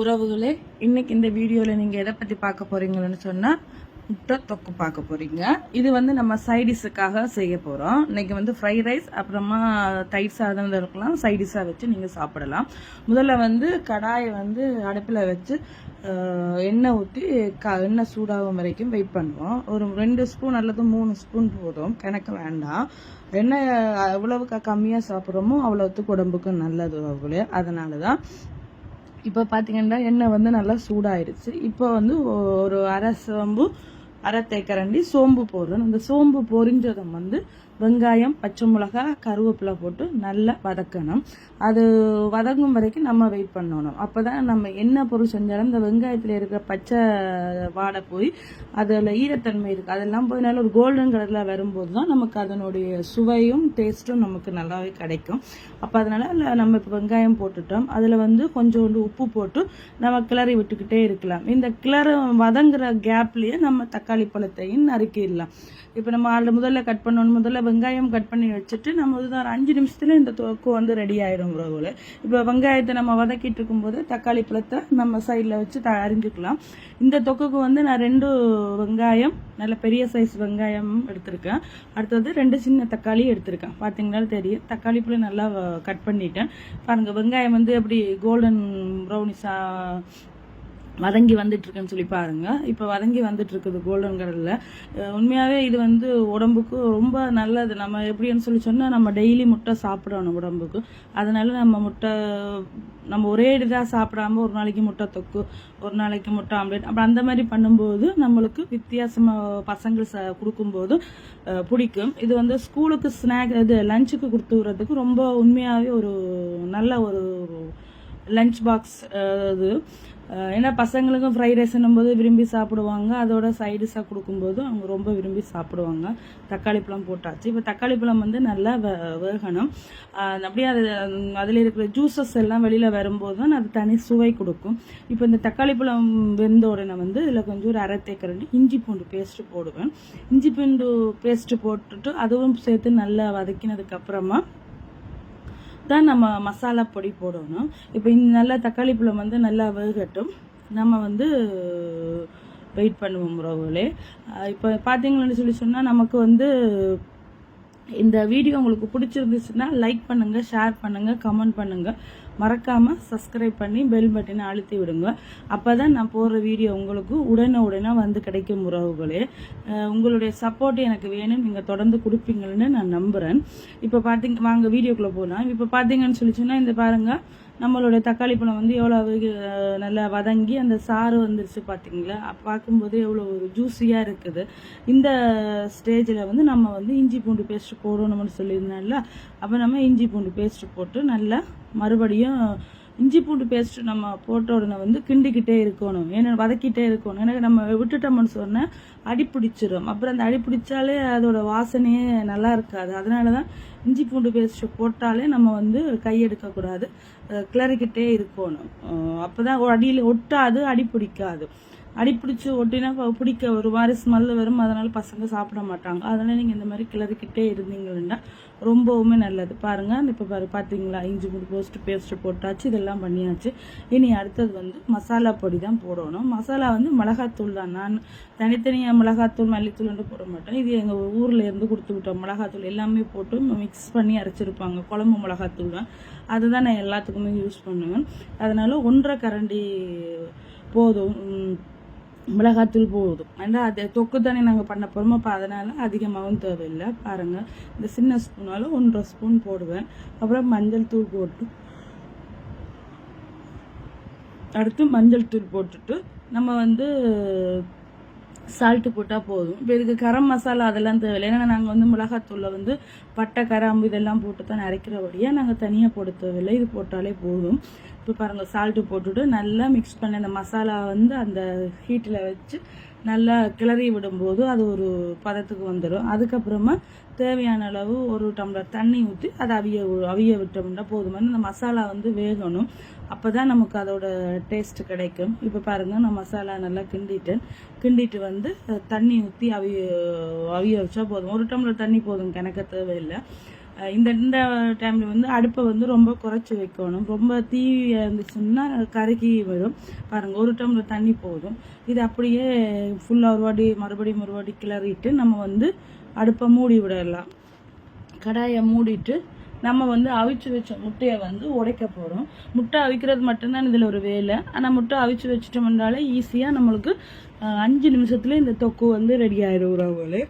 உறவுகளே இன்னைக்கு இந்த வீடியோவில் நீங்கள் எதை பற்றி பார்க்க போறீங்கன்னு சொன்னால் முட்டை தொக்கு பார்க்க போறீங்க. இது வந்து நம்ம சைடிஷுக்காக செய்ய போகிறோம் இன்னைக்கு வந்து ஃப்ரைட் ரைஸ் அப்புறமா தயிர் சாதம் இருக்கலாம். சைடிஷாக வச்சு நீங்கள் சாப்பிடலாம். முதல்ல வந்து கடாயை வந்து அடுப்பில் வச்சு எண்ணெய் ஊற்றி க எண்ணெய் சூடாகும் வரைக்கும் வெயிட் பண்ணுவோம். ஒரு ரெண்டு ஸ்பூன் அல்லது மூணு ஸ்பூன் போதும். கணக்கு வேண்டாம். எண்ணெய் எவ்வளவுக்கு கம்மியாக சாப்பிட்றோமோ அவ்வளோத்துக்கு உடம்புக்கு நல்லது உறவுகளே. அதனால தான் இப்போ பார்த்தீங்கன்னா எண்ணெய் வந்து நல்லா சூடாயிருச்சு. இப்போ வந்து ஒரு அரை சோம்பு அரை தேக்கரண்டி சோம்பு போடுறோம் அந்த சோம்பு பொரிஞ்சதும் வந்து வெங்காயம் பச்சை மிளகா கருவேப்பிலை போட்டு நல்லா வதக்கணும். அது வதங்கும் வரைக்கும் நம்ம வெயிட் பண்ணணும். அப்போ தான் நம்ம என்ன பொருள் செஞ்சாலும் இந்த வெங்காயத்தில் இருக்கிற பச்சை வாடை போய் அதில் ஈரத்தன்மை இருக்குது அதெல்லாம் போய் நல்ல ஒரு கோல்டன் கலரில் வரும்போது தான் நமக்கு அதனுடைய சுவையும் டேஸ்ட்டும் நமக்கு நல்லாவே கிடைக்கும். அப்போ அதனால் அதில் நம்ம இப்போ வெங்காயம் போட்டுட்டோம். அதில் வந்து கொஞ்சோண்டு உப்பு போட்டு நம்ம கிளறி விட்டுக்கிட்டே இருக்கலாம். இந்த கிளறு வதங்குற கேப்லேயே நம்ம தக்காளி பழத்தையும் நறுக்கிடலாம். இப்போ நம்ம அதில் முதல்ல கட் பண்ணணும். முதல்ல வெங்காயம் கட் பண்ணி வச்சுட்டு நம்ம வந்து ஒரு அஞ்சு நிமிஷத்தில் இந்த தொக்கு வந்து ரெடி ஆயிடும் உறவுல இப்போ வெங்காயத்தை நம்ம வதக்கிட்டு இருக்கும்போது தக்காளி பழத்தை நம்ம சைடில் வச்சு த அறிஞ்சிக்கலாம் இந்த தொக்குக்கு வந்து நான் ரெண்டு வெங்காயம் நல்ல பெரிய சைஸ் வெங்காயம் எடுத்திருக்கேன். அடுத்தது ரெண்டு சின்ன தக்காளி எடுத்திருக்கேன். பார்த்தீங்கன்னா தெரியும். தக்காளி பழம் நல்லா கட் பண்ணிட்டேன். பாருங்கள் வெங்காயம் வந்து எப்படி கோல்டன் ப்ரௌனிஸாக வதங்கி வந்துட்டுருக்குன்னு சொல்லி பாருங்க. இப்போ வதங்கி வந்துட்டுருக்குது கோல்டன் கடலில் உண்மையாகவே இது வந்து உடம்புக்கு ரொம்ப நல்லது. நம்ம எப்படின்னு சொல்லி சொன்னால் நம்ம டெய்லி முட்டை சாப்பிடணும் உடம்புக்கு. அதனால் நம்ம முட்டை நம்ம ஒரே இதாக சாப்பிடாம ஒரு நாளைக்கு முட்டை தொக்கு ஒரு நாளைக்கு முட்டை ஆம்லேட் அப்புறம் அந்த மாதிரி பண்ணும்போது நம்மளுக்கு வித்தியாசமாக பசங்கள் ச கொடுக்கும்போது பிடிக்கும். இது வந்து ஸ்கூலுக்கு ஸ்நாக் இது லஞ்சுக்கு கொடுத்து விடுறதுக்கு ரொம்ப உண்மையாகவே ஒரு நல்ல ஒரு லஞ்ச் பாக்ஸ் இது ஏன்னா பசங்களுக்கும் ஃப்ரைட் ரைஸ்னும் போது விரும்பி சாப்பிடுவாங்க. அதோட சைடிஷாக கொடுக்கும்போது அவங்க ரொம்ப விரும்பி சாப்பிடுவாங்க. தக்காளி பழம் போட்டாச்சு. இப்போ தக்காளி பழம் வந்து நல்லா வே வேகணும். அப்படியே அது அதில் இருக்கிற ஜூஸஸ் எல்லாம் வெளியில் வரும்போது தான் அது தனி சுவை கொடுக்கும். இப்போ இந்த தக்காளி பழம் வெந்த உடனே வந்து இதில் கொஞ்சம் ஒரு அரை தேக்கரண்டு இஞ்சி பூண்டு பேஸ்ட்டு போடுவேன். இஞ்சி பூண்டு பேஸ்ட்டு போட்டுட்டு அதுவும் சேர்த்து நல்லா வதக்கினதுக்கப்புறமா தான் நம்ம மசாலா பொடி போடணும். இப்போ இந்த நல்லா தக்காளி பழம் வந்து நல்லா வேகட்டும். நம்ம வந்து வெயிட் பண்ணுவோம் உறவுகளே. இப்போ பார்த்தீங்கன்னு சொல்லி சொன்னால் நமக்கு வந்து இந்த வீடியோ உங்களுக்கு பிடிச்சிருந்துச்சுன்னா லைக் பண்ணுங்க ஷேர் பண்ணுங்க கமெண்ட் பண்ணுங்க. மறக்காம சப்ஸ்கிரைப் பண்ணி பெல் பட்டனை அழுத்தி விடுங்க. அப்பதான் நான் போடுற வீடியோ உங்களுக்கு உடனே உடனே வந்து கிடைக்கும் உறவுகளே. உங்களுடைய சப்போர்ட் எனக்கு வேணும். நீங்க தொடர்ந்து கொடுப்பீங்கன்னு நான் நம்புறேன். இப்போ பார்த்தீங்க வாங்க வீடியோக்குள்ள போகலாம் இப்போ பார்த்தீங்கன்னு சொல்லி இந்த பாருங்க நம்மளுடைய தக்காளி பழம் வந்து எவ்வளோ நல்லா வதங்கி அந்த சாறு வந்துருச்சு பார்த்தீங்களா பார்க்கும்போது எவ்வளோ ஒரு ஜூஸியாக இருக்குது. இந்த ஸ்டேஜில் வந்து நம்ம வந்து இஞ்சி பூண்டு பேஸ்ட் போடணும்னு சொல்லியிருந்தோம்ல அப்போ நம்ம இஞ்சி பூண்டு பேஸ்ட் போட்டு நல்லா மறுபடியும் இஞ்சி பூண்டு பேஸ்ட் நம்ம போட்ட உடனே வந்து கிண்டிக்கிட்டே இருக்கணும். ஏன்னா வதக்கிட்டே இருக்கணும். எனக்கு நம்ம விட்டுட்டோம்னு சொன்னால் அடி பிடிச்சிரும். அப்புறம் அந்த அடி பிடிச்சாலே அதோட வாசனையே நல்லா இருக்காது. அதனால தான் இஞ்சி பூண்டு பேஸ்ட் போட்டாலே நம்ம வந்து கையெடுக்கக்கூடாது கிளறிக்கிட்டே இருக்கணும். அப்போ தான் அடியில் ஒட்டாது அடி பிடிக்காது. அடிப்பிடிச்சு ஒட்டினா பிடிக்க ஒரு மாதிரி ஸ்மெல் வரும். அதனால பசங்க சாப்பிட மாட்டாங்க. அதனால நீங்கள் இந்த மாதிரி கிளறிக்கிட்டே இருந்தீங்கன்னா ரொம்பவுமே நல்லது. பாருங்க இப்போ பாரு பார்த்தீங்களா இஞ்சி மூணு போஸ்ட் பேஸ்ட் போட்டாச்சு இதெல்லாம் பண்ணியாச்சு. இனி அடுத்தது வந்து மசாலா பொடி தான் போடணும். மசாலா வந்து மிளகாத்தூள் தான். நான் தனித்தனியாக மிளகாத்தூள் மல்லித்தூள்னு போட மாட்டேன். இது எங்கள் ஊரில் இருந்து கொடுத்து விட்டோம். மிளகாத்தூள் எல்லாமே போட்டு மிக்ஸ் பண்ணி அரைச்சிருப்பாங்க. குழம்பு மிளகாத்தூள் தான். அதுதான் நான் எல்லாத்துக்குமே யூஸ் பண்ணுவேன். அதனால ஒன்றரை கரண்டி போதும். மிளகாத்தூள் போதும். ஏன்னா அது தொக்கு தானே நாங்கள் பண்ண போகிறோமோ அப்போ அதனால் அதிகமாகவும் தேவையில்லை. பாருங்கள் இந்த சின்ன ஸ்பூனால ஒன்றரை ஸ்பூன் போடுவேன். அப்புறம் மஞ்சள் தூள் போட்டு அடுத்து மஞ்சள் தூள் போட்டுட்டு நம்ம வந்து சால்ட்டு போட்டால் போதும். இப்போ இதுக்கு கரம் மசாலா அதெல்லாம் தேவையில்லை. ஏன்னா நாங்கள் வந்து மிளகாத்தூளில் வந்து பட்டை கராம்பு இதெல்லாம் போட்டு தான் அரைக்கிறபடியாக நாங்கள் தனியாக போட தேவையில்லை. இது போட்டாலே போதும். இப்போ பாருங்கள் சால்ட்டு போட்டுவிட்டு நல்லா மிக்ஸ் பண்ணி அந்த மசாலா வந்து அந்த ஹீட்டில் வச்சு நல்லா கிளறி விடும்போது அது ஒரு பதத்துக்கு வந்துடும் அதுக்கப்புறமா தேவையான அளவு ஒரு டம்ளர் தண்ணி ஊற்றி அதை அவிய அவிய விட்டோம்னா போதுமான இந்த மசாலா வந்து வேகணும். அப்போ தான் நமக்கு அதோட டேஸ்ட் கிடைக்கும். இப்போ பாருங்கள் நான் மசாலா நல்லா கிண்டிட்டேன். கிண்டிட்டு வந்து தண்ணி ஊற்றி அவிய அவிய வச்சா போதும். ஒரு டம்ளர் தண்ணி போதும் கணக்க தேவையில்லை. இந்த இந்த டைமில் வந்து அடுப்பை வந்து ரொம்ப குறைச்சி வைக்கணும். ரொம்ப தீ இருந்துச்சுன்னா கருகி வரும். பாருங்கள் ஒரு டம்ளர் தண்ணி போதும். இது அப்படியே ஃபுல்லாக ஒரு வாடி மறுபடியும் ஒரு கிளறிட்டு நம்ம வந்து அடுப்பை மூடி விடலாம். கடாயை மூடிட்டு நம்ம வந்து அவிச்சு வச்ச முட்டையை வந்து உடைக்க போகிறோம் முட்டை அவிக்கிறது மட்டும்தான் இதில் ஒரு வேலை. ஆனால் முட்டை அவிச்சு வச்சுட்டோம்னாலே ஈஸியாக நம்மளுக்கு அஞ்சு நிமிஷத்துல இந்த தொக்கு வந்து ரெடி ஆயிடும் உறவுகளே.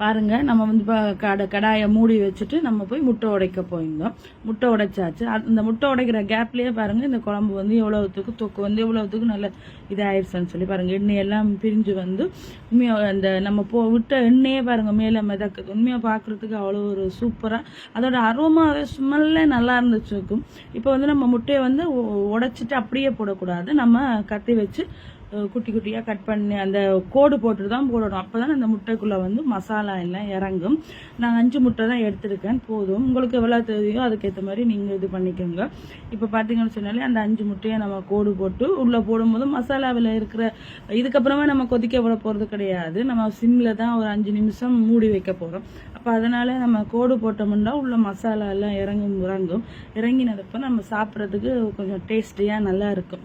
பாருங்க நம்ம வந்து இப்போ கடை கடாயை மூடி வச்சுட்டு நம்ம போய் முட்டை உடைக்க போயிருந்தோம் முட்டை உடைச்சாச்சு. அந்த முட்டை உடைக்கிற கேப்லேயே பாருங்க இந்த குழம்பு வந்து எவ்வளவுத்துக்கு தொக்கு வந்து எவ்வளவுத்துக்கு நல்ல இதாயிருச்சுன்னு சொல்லி பாருங்க. எண்ணெய் எல்லாம் பிரிஞ்சு வந்து உண்மையா அந்த நம்ம போ விட்ட எண்ணெயே பாருங்க மேலே மிதக்குது. உண்மையாக பார்க்குறதுக்கு அவ்வளோ ஒரு சூப்பராக அதோட அரோமா ஸ்மெல்லே நல்லா இருந்துச்சு. இருக்கும் இப்போ வந்து நம்ம முட்டையை வந்து உடைச்சிட்டு அப்படியே போடக்கூடாது. நம்ம கத்தி வச்சு குட்டி குட்டியாக கட் பண்ணி அந்த கோடு போட்டு தான் போடணும். அப்போ தான் அந்த முட்டைக்குள்ளே வந்து மசாலா எல்லாம் இறங்கும். நான் அஞ்சு முட்டை தான் எடுத்திருக்கேன். போதும். உங்களுக்கு எவ்வளோ தேவையோ அதுக்கேற்ற மாதிரி நீங்கள் இது பண்ணிக்கோங்க. இப்போ பார்த்தீங்கன்னு சொன்னாலே அந்த அஞ்சு முட்டையை நம்ம கோடு போட்டு உள்ளே போடும்போது மசாலாவில் இருக்கிற இதுக்கப்புறமா நம்ம கொதிக்க விட போகிறது கிடையாது. நம்ம சிம்மில் தான் ஒரு அஞ்சு நிமிஷம் மூடி வைக்க போகிறோம் அப்போ அதனால் நம்ம கோடு போட்டோம்னா உள்ள மசாலா எல்லாம் இறங்கும் இறங்கும். இறங்கினதப்போ நம்ம சாப்பிட்றதுக்கு கொஞ்சம் டேஸ்டியாக நல்லா இருக்கும்.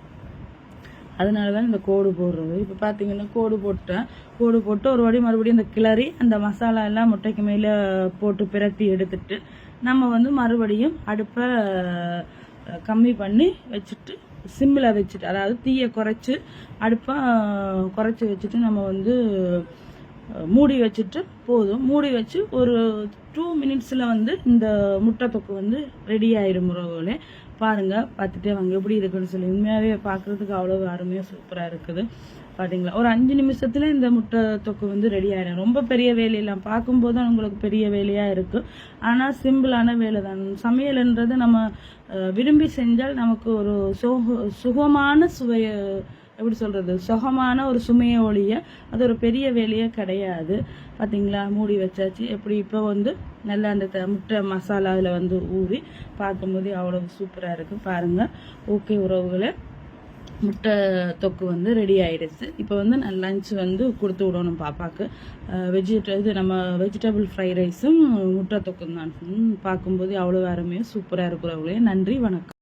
அதனால தான் இந்த கோடு போடுறது. இப்போ பார்த்தீங்கன்னா கோடு போட்டேன் கோடு போட்டு ஒரு வாடி மறுபடியும் இந்த கிளறி அந்த மசாலா எல்லாம் முட்டைக்கு மேலே போட்டு பிரட்டி எடுத்துட்டு நம்ம வந்து மறுபடியும் அடுப்பை கம்மி பண்ணி வச்சுட்டு சிம்மில் வச்சுட்டு அதாவது தீயை குறைச்சி அடுப்பை குறைச்சி வச்சுட்டு நம்ம வந்து மூடி வச்சுட்டு போதும். மூடி வச்சு ஒரு டூ மினிட்ஸில் வந்து இந்த முட்டை தொக்கு வந்து ரெடி ஆயிடும் உறவுகளே பாருங்க பார்த்துட்டே வாங்க எப்படி இருக்குன்னு சொல்லி. உண்மையாகவே பார்க்குறதுக்கு அவ்வளோ அருமையாக சூப்பராக இருக்குது. பார்த்தீங்களா ஒரு அஞ்சு நிமிஷத்தில் இந்த முட்டை தொக்கு வந்து ரெடி ஆகிடும் ரொம்ப பெரிய வேலையெல்லாம் பார்க்கும்போது உங்களுக்கு பெரிய வேலையாக இருக்கும் ஆனால் சிம்பிளான வேலை தான். சமையல்ன்றது நம்ம விரும்பி செஞ்சால் நமக்கு ஒரு சுக சுகமான சுவையை எப்படி சொல்கிறது சுகமான ஒரு சுமையை ஒழிய அது ஒரு பெரிய வேலையே கிடையாது. பார்த்தீங்களா மூடி வச்சாச்சு. எப்படி இப்போ வந்து நல்லா அந்த த- முட்டை மசாலாவில் வந்து ஊறி பார்க்கும்போது அவ்வளோ சூப்பராக இருக்குது பாருங்கள் ஓகே உறவுகளை. முட்டை தொக்கு வந்து ரெடி ஆகிடுச்சு இப்போ வந்து நான் லஞ்ச் வந்து கொடுத்து விடணும் பாப்பாக்கு. வெஜிட இது நம்ம வெஜிடபிள் ஃப்ரை ரைஸும் முட்டை தொக்கும் தான் பார்க்கும்போது அவ்வளோ அருமையாக சூப்பராக இருக்கிறவங்களே நன்றி வணக்கம்.